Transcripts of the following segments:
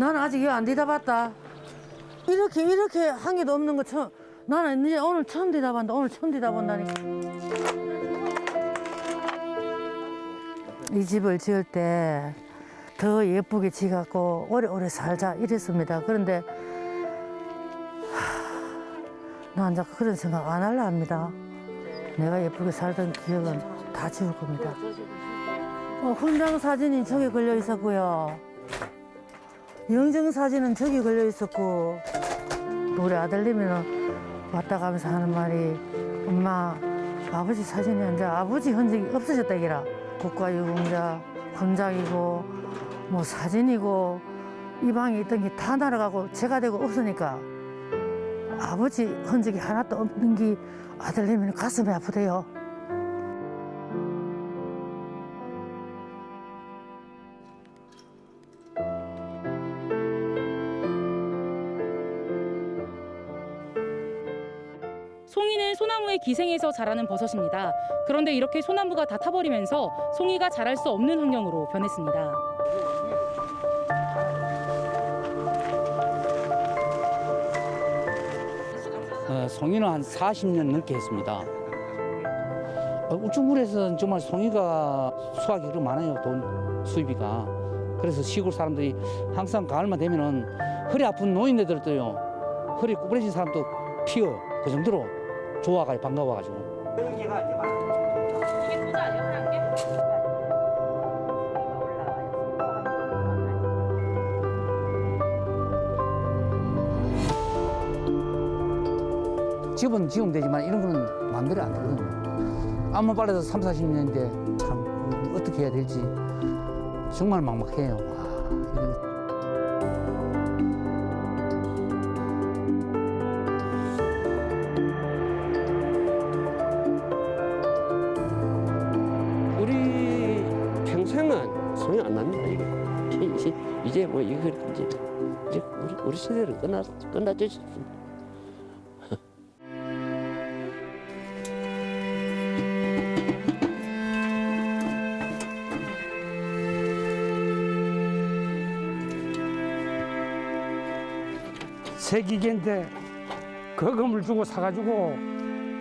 나는 아직 이거 안 뒤다봤다. 이렇게 이렇게 한 개도 없는 거 처음. 나는 이제 오늘 처음 뒤다봤다. 오늘 처음 뒤다본다니까. 이 집을 지을 때 더 예쁘게 지갖고 오래오래 살자 이랬습니다. 그런데 하, 난 자꾸 그런 생각 안 할라 합니다. 내가 예쁘게 살던 기억은 다 지울 겁니다. 어, 훈장 사진이 저기 걸려 있었고요. 영정 사진은 저기 걸려 있었고 또 우리 아들님이는 왔다 가면서 하는 말이 엄마 아버지 사진이 이제 아버지 흔적이 없어졌다 이라 국가유공자 훈장이고 뭐 사진이고 이 방에 있던 게 다 날아가고 제가 되고 없으니까 아버지 흔적이 하나도 없는 게 아들님은 가슴이 아프대요. 송이는 소나무의 기생에서 자라는 버섯입니다. 그런데 이렇게 소나무가 다 타버리면서 송이가 자랄 수 없는 환경으로 변했습니다. 어, 송이는 한 40년 넘게 했습니다. 어, 우측물에서는 정말 송이가 수확이 그렇게 많아요. 돈 수입이가. 그래서 시골 사람들이 항상 가을만 되면은 허리 아픈 노인네들도요. 허리 구부러진 사람도 피어. 그 정도로 좋아가지고 반가워가지고. 집은 지으면 되지만 이런 거는 마음대로 안 되거든요. 암만 빨라도 3, 40년인데 참 어떻게 해야 될지 정말 막막해요. 와, 이제- 뭐 이거 이제 이제 우리 우리 시대는 끝나 끝났죠 싶습니다. 새 기계인데 거금을 주고 사가지고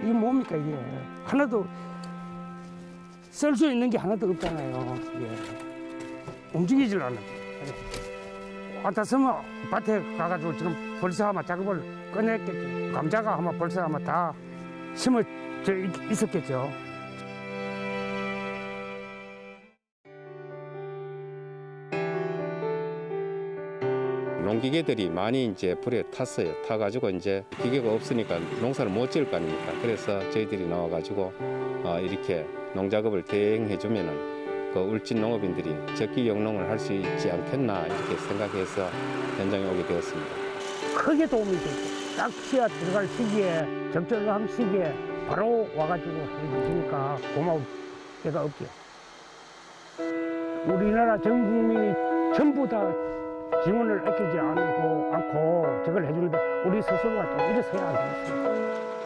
이게 뭡니까 이게 하나도 쓸 수 있는 게 하나도 없잖아요. 이게 움직이질 않아. 서면 밭에 가가지고 지금 벌써 아마 작업을 끝냈겠죠. 감자가 아마 벌써 아마 다 있- 있었겠죠. 농기계들이 많이 이제 불에 탔어요. 타가지고 이제 기계가 없으니까 농사를 못 지을 거 아닙니까? 그래서 저희들이 나와가지고 어, 이렇게 농작업을 대행해주면은 그 울진 농업인들이 적기 영농을 할 수 있지 않겠나 이렇게 생각해서 현장에 오게 되었습니다. 크게 도움이 되죠. 딱 씨앗 들어갈 시기에 적절한 시기에 바로 와가지고 해주시니까 고마울 데가 없죠. 우리나라 전 국민이 전부 다 지원을 아끼지 않고, 않고 저걸 해주는데 우리 스스로가 또 일어서야 되겠어요.